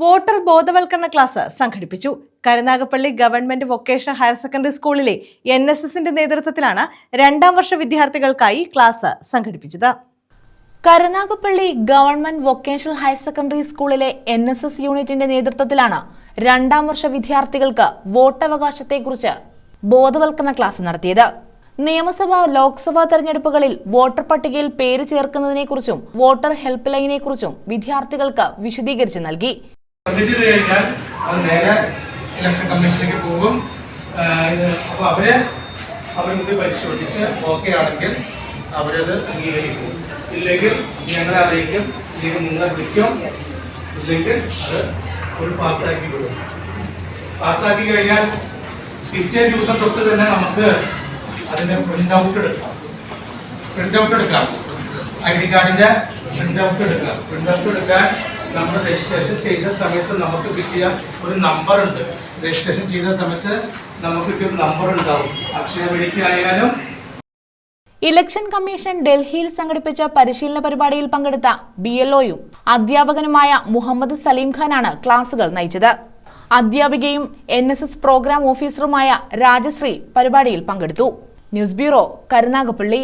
Voter ബോധവൽക്കരണ class സംഘടിപ്പിച്ചു. Karunagappally government vocational higher secondary സ്കൂളിലെ എൻ എസ് എസിന്റെ നേതൃത്വത്തിലാണ് രണ്ടാം വർഷ വിദ്യാർത്ഥികൾക്കായി ക്ലാസ് സംഘടിപ്പിച്ചത്. Karunagappally government vocational higher secondary സ്കൂളിലെ എൻ എസ് എസ് യൂണിറ്റിന്റെ നേതൃത്വത്തിലാണ് രണ്ടാം വർഷ വിദ്യാർത്ഥികൾക്ക് വോട്ടവകാശത്തെക്കുറിച്ച് ബോധവൽക്കരണ ക്ലാസ് നടത്തിയത്. നിയമസഭാ ലോക്സഭാ തെരഞ്ഞെടുപ്പുകളിൽ വോട്ടർ പട്ടികയിൽ പേര് ചേർക്കുന്നതിനെക്കുറിച്ചും വോട്ടർ ഹെൽപ്പ് ലൈനെക്കുറിച്ചും വിദ്യാർത്ഥികൾക്ക് വിശദീകരിച്ച് നൽകി. സബ്മിറ്റ് ചെയ്ത് കഴിഞ്ഞാൽ അത് നേരെ ഇലക്ഷൻ കമ്മീഷനിലേക്ക് പോകും. അപ്പോൾ അവരെ അവരിത് പരിശോധിച്ച് ഓക്കെ ആണെങ്കിൽ അവരത് അംഗീകരിക്കും. ഇല്ലെങ്കിൽ ഞങ്ങളെ അറിയിക്കും ഇല്ലെങ്കിൽ നിങ്ങളെ വിളിക്കും ഇല്ലെങ്കിൽ അത് ഒരു പാസ്സാക്കി വിടും. പാസ്സാക്കി കഴിഞ്ഞാൽ പിറ്റേ ദിവസം തൊട്ട് തന്നെ നമുക്ക് അതിന്റെ പ്രിന്റ് ഔട്ട് എടുക്കാം. പ്രിന്റ് ഔട്ട് എടുക്കാം. ഐ ഡി കാർഡിന്റെ പ്രിന്റ് ഔട്ട് എടുക്കാം. പ്രിന്റ് ഔട്ട് എടുക്കാൻ നമ്മൾ രജിസ്ട്രേഷൻ ചെയ്ത സമയത്ത് നമുക്ക് കിട്ടിയ ഒരു നമ്പർ ഉണ്ട് രജിസ്ട്രേഷൻ ചെയ്ത സമയത്ത് നമുക്ക് കിട്ടിയ ഒരു നമ്പർ ഉണ്ടാവും അക്ഷയ വഴിക്കായാലും ഇലക്ഷൻ കമ്മീഷൻ ഡൽഹിയിൽ സംഘടിപ്പിച്ച പരിശീലന പരിപാടിയിൽ പങ്കെടുത്ത ബി എൽഒയും അധ്യാപകനുമായ മുഹമ്മദ് സലീം ഖാനാണ് ക്ലാസുകൾ നയിച്ചത്. അധ്യാപികയും എൻ എസ് എസ് പ്രോഗ്രാം ഓഫീസറുമായ രാജശ്രീ പരിപാടിയിൽ പങ്കെടുത്തു. News bureau Karunagappally.